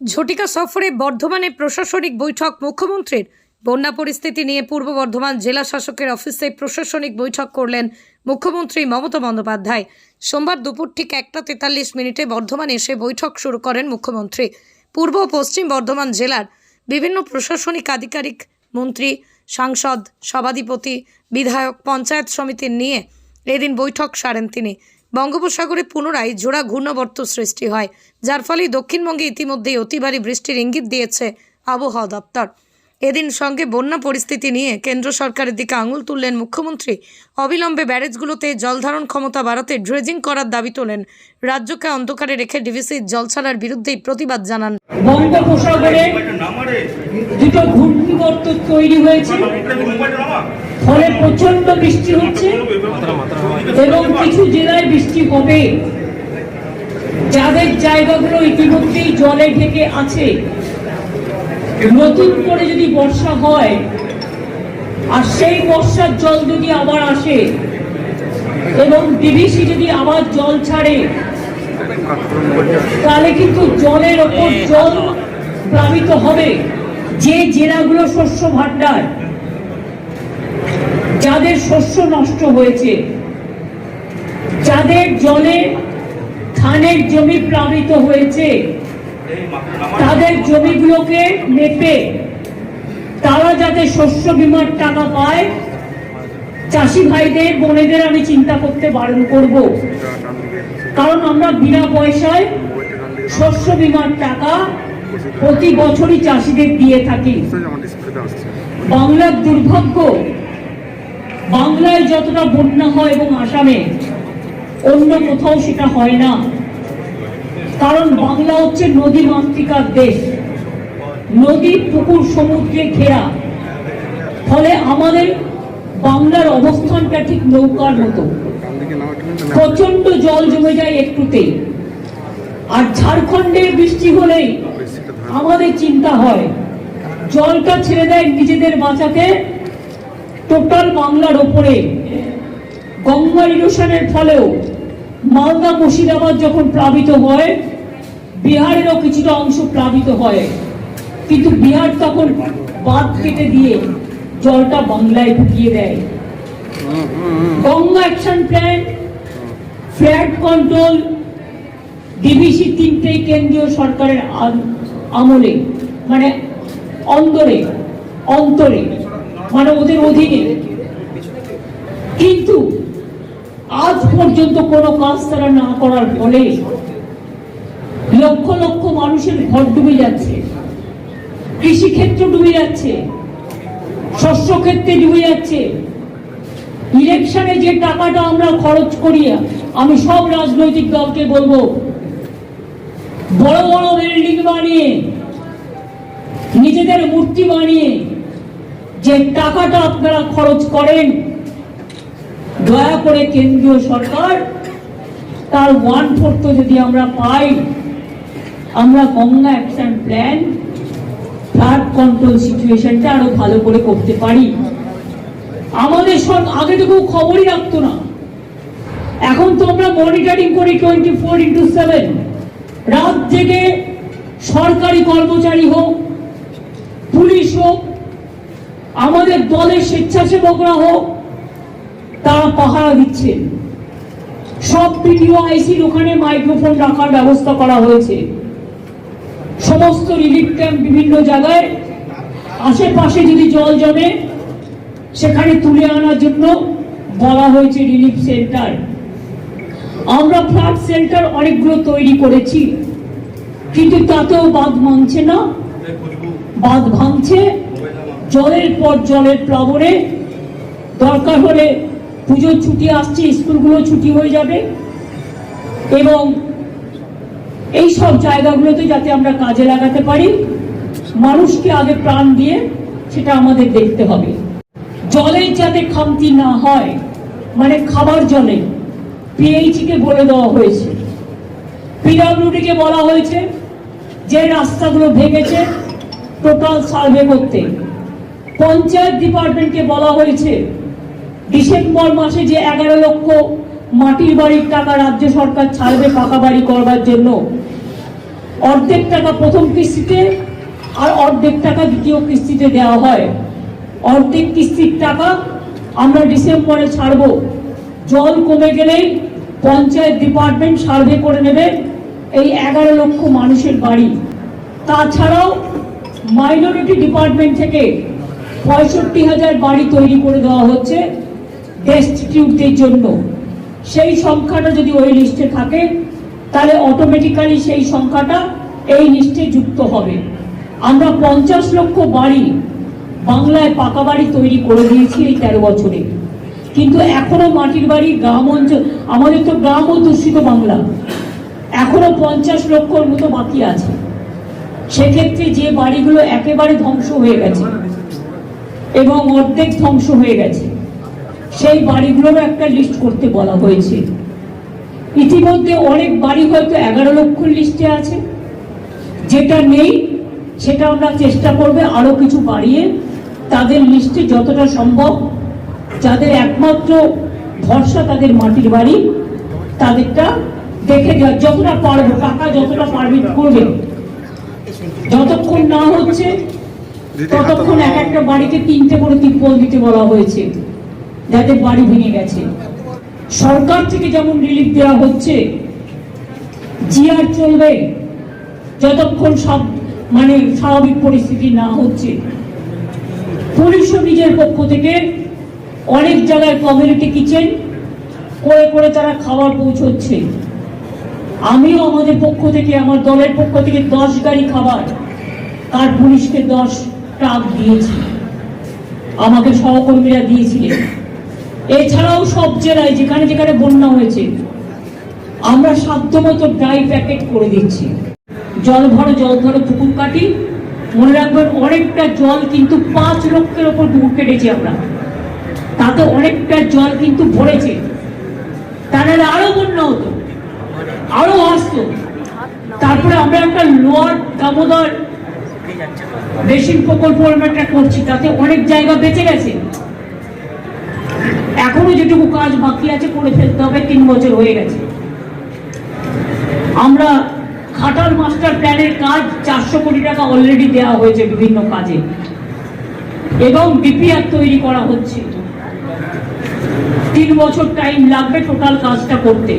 ঝটিকা সফরে বর্ধমানে প্রশাসনিক বৈঠক মুখ্যমন্ত্রীর। বন্যা পরিস্থিতি নিয়ে পূর্ব বর্ধমান জেলা শাসকের অফিসে প্রশাসনিক বৈঠক করলেন মুখ্যমন্ত্রী মমতা বন্দ্যোপাধ্যায়। সোমবার দুপুর ঠিক একটা তেতাল্লিশ মিনিটে বর্ধমানে এসে বৈঠক শুরু করেন মুখ্যমন্ত্রী। পূর্ব ও পশ্চিম বর্ধমান জেলার বিভিন্ন প্রশাসনিক আধিকারিক, মন্ত্রী, সাংসদ, সভাধিপতি, বিধায়ক, পঞ্চায়েত সমিতির নিয়ে এদিন বৈঠক সারেন তিনি। বঙ্গোপসাগরে পুনরায় জোড়া ঘূর্ণবর্ত সৃষ্টি হয়, যার ফলে দক্ষিণবঙ্গে ইতিমধ্যেই অতিবারী বৃষ্টির ইঙ্গিত দিয়েছে আবহাওয়া দপ্তর। এদিন সঙ্গে বন্যা পরিস্থিতি নিয়ে কেন্দ্র সরকারের দিকে আঙুল তুললেন মুখ্যমন্ত্রী। অবিলম্বে ব্যারেজগুলোতে জলধারণ ক্ষমতা বাড়াতে ড্রেজিং করার দাবি তোলেন। রাজ্যকে অন্ধকারে রেখে ডিভিসির জল ছাড়ার বিরুদ্ধেই প্রতিবাদ জানান। ফলে প্রচণ্ড বৃষ্টি হচ্ছে এবং কিছু জেলায় বৃষ্টি হবে। যাদের জায়গাগুলো ইতিমধ্যেই জলে ঢেকে আছে নতুন করে যদি বর্ষা হয়, আর সেই বর্ষার জল যদি আবার আসে, এবং ডিভিসি যদি আবার জল ছাড়ে, তাহলে কিন্তু জলের ওপর জল প্লাবিত হবে। যে জেলাগুলো শস্য ভান্ডার যাদের শস্য নষ্ট হয়েছে, যাদের জলে ধানের জমি প্লাবিত হয়েছে তাদের জমিগুলোকে মেপে তারা যাতে শস্য বিমার টাকা পায়, চাষি ভাইদের, বোনেদের আমি চিন্তা করতে বারণ করব। কারণ আমরা বিনা পয়সায় শস্য বিমার টাকা প্রতি বছরই চাষিদের দিয়ে থাকি। বাংলার দুর্ভাগ্য, বাংলায় যতটা বন্যা হয় এবং আসামে, অন্য কোথাও সেটা হয় না। কারণ বাংলা হচ্ছে নদী মাতৃকার দেশ। নদী, পুকুর, সমুদ্রে ঘেরা। ফলে আমাদের বাংলার অবস্থানটা ঠিক নৌকার মতো। প্রচণ্ড জল জমে যায় একটুতেই। আর ঝাড়খণ্ডে বৃষ্টি হলেই আমাদের চিন্তা হয়। জলটা ছেড়ে দেয় নিজেদের বাঁচাতে টোটাল বাংলার ওপরে। গঙ্গা ইরোশনের ফলেও মালদা মুর্শিদাবাদ যখন প্লাবিত হয়, বিহারেরও কিছুটা অংশ প্লাবিত হয়। কিন্তু বিহার তখন বাঁধ কেটে দিয়ে জলটা বাংলায় ঢুকিয়ে দেয়। Ganga action plan flood control DVC তিনটেই কেন্দ্রীয় সরকারের আমলে মানে অন্তরে অন্তরে মানে ওদের অধীনে। কিন্তু আজ পর্যন্ত কোনো কাজ তারা না করার ফলে লক্ষ লক্ষ মানুষের ঘর ডুবে যাচ্ছে, কৃষিক্ষেত্র ডুবে যাচ্ছে শস্য ক্ষেত্রে ডুবে যাচ্ছে। ইলেকশনে যে টাকাটা আমরা খরচ করি, আমি সব রাজনৈতিক দলকে বলব, বড় বড় বিল্ডিং বানিয়ে, নিজেদের মূর্তি বানিয়ে, যে টাকাটা আপনারা খরচ করেন দয়া করে কেন্দ্রীয় সরকার, তার ওয়ান ফোর্থ যদি আমরা পাই, আমরা Ganga action plan flood control সিচুয়েশনটা আরও ভালো করে করতে পারি। আমাদের সব আগে তো কেউ খবরই রাখতো না। এখন তো আমরা মনিটরিং করি টোয়েন্টি ফোর ইন্টু সেভেন রাত জেগে সরকারি কর্মচারী হোক, পুলিশ হোক, আমাদের দলের স্বেচ্ছাসেবকরা হোক তারা পাহারা দিচ্ছেন সব পিডিও আইসির ওখানে মাইক্রোফোন রাখার ব্যবস্থা করা হয়েছে। সমস্ত রিলিফ ক্যাম্প বিভিন্ন জায়গায় আশেপাশে যদি জল জমে, সেখানে তুলে আনার জন্য বলা হয়েছে রিলিফ সেন্টার আমরা ফ্লাড সেন্টার অনেকগুলো তৈরি করেছি, কিন্তু তাতেও বাঁধ মানছে না। বাঁধ ভাঙছে, জলের পর জলের প্লাবনে দরকার হলে পুজোর ছুটি আসছে, স্কুলগুলো ছুটি হয়ে যাবে। এবং এই সব জায়গাগুলোতে যাতে আমরা কাজে লাগাতে পারি, মানুষকে আগে প্রাণ দিয়ে সেটা আমাদের দেখতে হবে। জলের যাতে খামতি না হয় মানে খাবার জলে পিএইচি কে বলে দেওয়া হয়েছে। পিডব্লিউডি কে বলা হয়েছে, যে রাস্তাগুলো ভেঙেছে টোটাল সার্ভে করতে। পঞ্চায়েত ডিপার্টমেন্টকে বলা হয়েছে ডিসেম্বর মাসে যে এগারো লক্ষ মাটির বাড়ির টাকা রাজ্য সরকার ছাড়বে পাকা বাড়ি করবার জন্য, অর্ধেক টাকা প্রথম কিস্তিতে আর অর্ধেক টাকা দ্বিতীয় কিস্তিতে দেওয়া হয়। অর্ধেক কিস্তির টাকা আমরা ডিসেম্বরে ছাড়বো। জল কমে গেলেই পঞ্চায়েত ডিপার্টমেন্ট সার্ভে করে নেবে এই এগারো লক্ষ মানুষের বাড়ি। তাছাড়াও মাইনরিটি ডিপার্টমেন্ট থেকে পঁয়ষট্টি হাজার বাড়ি তৈরি করে দেওয়া হচ্ছে। ডেস্টিটিউটদের জন্য। সেই সংখ্যাটা যদি ওই লিস্টে থাকে, তাহলে অটোমেটিক্যালি সেই সংখ্যাটা এই লিস্টে যুক্ত হবে। আমরা পঞ্চাশ লক্ষ বাড়ি বাংলায় পাকা বাড়ি তৈরি করে দিয়েছি এই তেরো বছরে। কিন্তু এখনও মাটির বাড়ি গ্রাম অঞ্চল, আমাদের তো গ্রাম ও দূষিত বাংলা। এখনও পঞ্চাশ লক্ষর মতো বাকি আছে। সেক্ষেত্রে যে বাড়িগুলো একেবারে ধ্বংস হয়ে গেছে, এবং অর্ধেক ধ্বংস হয়ে গেছে সেই বাড়িগুলোরও একটা লিস্ট করতে বলা হয়েছে। ইতিমধ্যে অনেক বাড়ি হয়তো এগারো লক্ষ লিস্টে আছে। যেটা নেই সেটা আমরা চেষ্টা করবে আরও কিছু বাড়িয়ে তাদের লিস্টে যতটা সম্ভব যাদের একমাত্র ভরসা তাদের মাটির বাড়ি তাদেরটা দেখে দেওয়া যতটা পারব টাকা যতটা পারমিট করবে। যতক্ষণ না হচ্ছে ততক্ষণ এক একটা বাড়িতে তিনটে করে তিপ্পল দিতে বলা হয়েছে। যাদের বাড়ি ভেঙে গেছে। সরকার থেকে যেমন রিলিফ দেওয়া হচ্ছে জিআর চলবে, যতক্ষণ সব মানে স্বাভাবিক পরিস্থিতি না হচ্ছে। পুলিশও নিজের পক্ষ থেকে অনেক জায়গায় কমিউনিটি কিচেন করে করে তারা খাবার পৌঁছচ্ছে। আমিও আমাদের পক্ষ থেকে, আমার দলের পক্ষ থেকে দশ গাড়ি খাবার, তার পুলিশকে দশ ট্রাক দিয়েছি। আমাকে সহকর্মীরা দিয়েছিলেন। এছাড়াও সব জেলায় যেখানে যেখানে বন্যা হয়েছে, আমরা সাধ্যমতো ড্রাই প্যাকেট করে দিচ্ছি। জল ভরো, জল ধরো, পুকুর কাটি। মনে রাখবেন, অনেকটা জল কিন্তু পাঁচ লক্ষের ওপর পুকুর কেটেছি আমরা। তাতে অনেকটা জল কিন্তু ভরেছে। তা নাহলে আরও বন্যা হতো, আরও আসতো। তারপরে আমরা একটা লোয়ার দামোদর বেসিন প্রকল্প করছি, তাতে অনেক জায়গা বেঁচে গেছে। এখনও যেটুকু কাজ বাকি আছে করে ফেলতে হবে, তিন বছর হয়ে গেছে। আমরা খাটাল মাস্টার প্ল্যানের কাজ চারশো কোটি টাকা অলরেডি দেওয়া হয়েছে বিভিন্ন কাজে। এবং ডিপিআর তৈরি করা হচ্ছে। তিন বছর টাইম লাগবে টোটাল কাজটা করতে।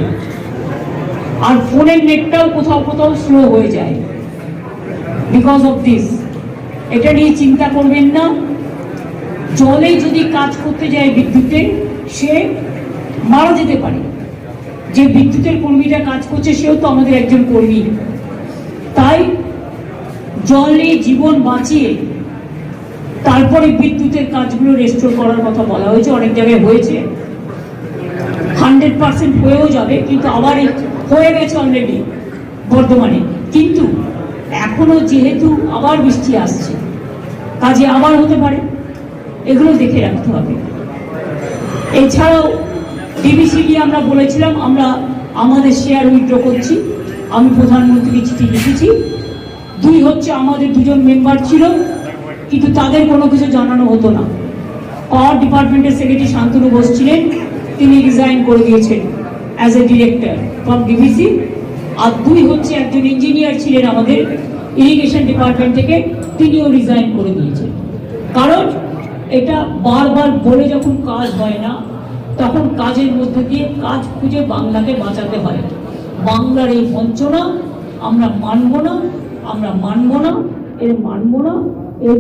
আর ফোনের নেটটাও কোথাও কোথাও স্লো হয়ে যায়। বিকজ অফ দিস এটা নিয়ে চিন্তা করবেন না। জলে যদি কাজ করতে যায় বিদ্যুতে, সে মারা যেতে পারে। যে বিদ্যুতের কর্মীরা কাজ করছে, সেও তো আমাদের একজন কর্মী। তাই জলে জীবন বাঁচিয়ে তারপরে বিদ্যুতের কাজগুলো রেস্টোর করার কথা বলা হয়েছে, অনেক জায়গায় হয়েছে। হান্ড্রেড পার্সেন্ট হয়েও যাবে, কিন্তু আবার হয়ে গেছে অলরেডি বর্ধমানে। কিন্তু এখনও যেহেতু আবার বৃষ্টি আসছে, কাজে আবার হতে পারে। এগুলো দেখে রাখতে হবে। এছাড়াও ডিবিসি নিয়ে আমরা বলেছিলাম, আমরা আমাদের শেয়ার উইথড্র করছি। আমি প্রধানমন্ত্রীকে চিঠি লিখেছি। দুই হচ্ছে আমাদের দুজন মেম্বার ছিল, কিন্তু তাদের কোনো কিছু জানানো হতো না। পাওয়ার ডিপার্টমেন্টের সেক্রেটারি শান্তনু বোস ছিলেন, তিনি রিজাইন করে দিয়েছেন as a director from DVC আর দুই হচ্ছে একজন ইঞ্জিনিয়ার ছিলেন আমাদের ইরিগেশন ডিপার্টমেন্ট থেকে, তিনিও রিজাইন করে দিয়েছেন। কারণ এটা বারবার বলে যখন কাজ হয় না, তখন কাজের মধ্যে দিয়ে কাজ খুঁজে বাংলাকে বাঁচাতে হয়। বাংলার এই বঞ্চনা আমরা মানব না, আমরা মানব না, এর মানব না, এর